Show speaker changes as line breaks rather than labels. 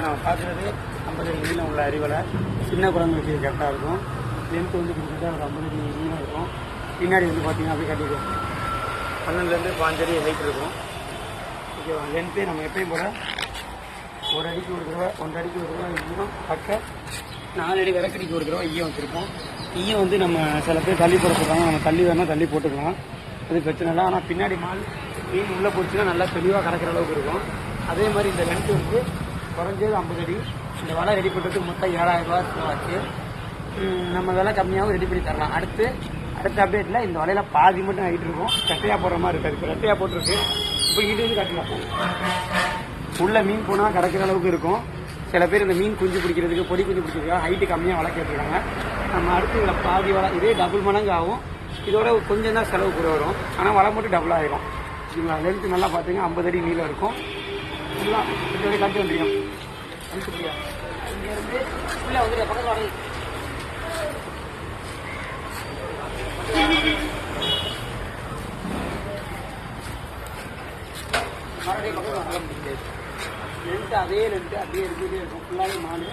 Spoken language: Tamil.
இப்போ நம்ம பார்க்குறது ஐம்பது அடி நீளம் உள்ள அறிவலை சின்ன குழந்தைங்களுக்கு இது கரெக்டாக இருக்கும். லென்த் வந்து கிட்டத்தட்ட ஒரு ஐம்பது அடி நீளம் இருக்கும். பின்னாடி வந்து பார்த்திங்கன்னா அப்படியே கட்டிடுவோம் பன்னெண்டுலேருந்து பாஞ்சடி ஹைட் இருக்கும். ஓகேவா? லென்த்து நம்ம எப்பயும் போல் ஒரு அடிக்கு ஒரு தடவை ஒன்றரை அடிக்கு ஒரு தடவை ஈயம் பக்க நாலு அடி விளக்கடிக்கு ஒரு தடவை ஈயம் வச்சுருப்போம். ஈயம் வந்து நம்ம சில பேர் தள்ளி போட சொல்கிறாங்க நம்ம தள்ளி வேணால் தள்ளி போட்டுக்கலாம். அது பிரச்சனை இல்லை. ஆனால் பின்னாடி மால் மீன் உள்ளே போச்சுன்னா நல்லா தெளிவாக கறக்கிற அளவுக்கு இருக்கும். அதே மாதிரி இந்த லென்த்து வந்து குறைஞ்சது ஐம்பது அடி. இந்த வலை ரெடி பண்ணுறதுக்கு மொத்தம் ஏழாயிரம் ரூபா நம்ம விலை கம்மியாகவும் ரெடி பண்ணி தரலாம். அடுத்து அடுத்த அப்டேட்டில் இந்த வலையில் பாதி மட்டும் ஆகிட்டு இருக்கும். கட்டையாக போடுற மாதிரி இருக்காது இப்போ கட்டையாக போட்டிருக்கு. இப்போ இங்கிட்டு வந்து கட்டலாம் உள்ள மீன் போனால் கிடைக்கிற அளவுக்கு இருக்கும். சில பேர் இந்த மீன் குஞ்சு பிடிக்கிறதுக்கு பொடி குஞ்சு பிடிக்கிறதுக்கு ஹைட்டு கம்மியாக வளர்க்க கேட்டுருக்காங்க. நம்ம அடுத்து இதில் பாதி வலை இதே டபுள் மடங்கு ஆகும் இதோட கொஞ்சம் தான் செலவு கூட வரும். ஆனால் வலை மட்டும் டபுள் ஆகிடும் சரிங்களா லென்த்து நல்லா பார்த்தீங்கன்னா ஐம்பது அடி நீளம் இருக்கும். ஃபுல்லாக இப்படி காட்டி வந்துருக்கோம் இங்கேருந்து ஃபுல்லாக வந்துடுற பக்கத்தில் வரது மறுபடியும் பக்கத்தில் வர முடியாது லென்த்து அதே லென்த்து அப்படியே இருந்துகிட்டே இருக்கும். ஃபுல்லாகவே மாடு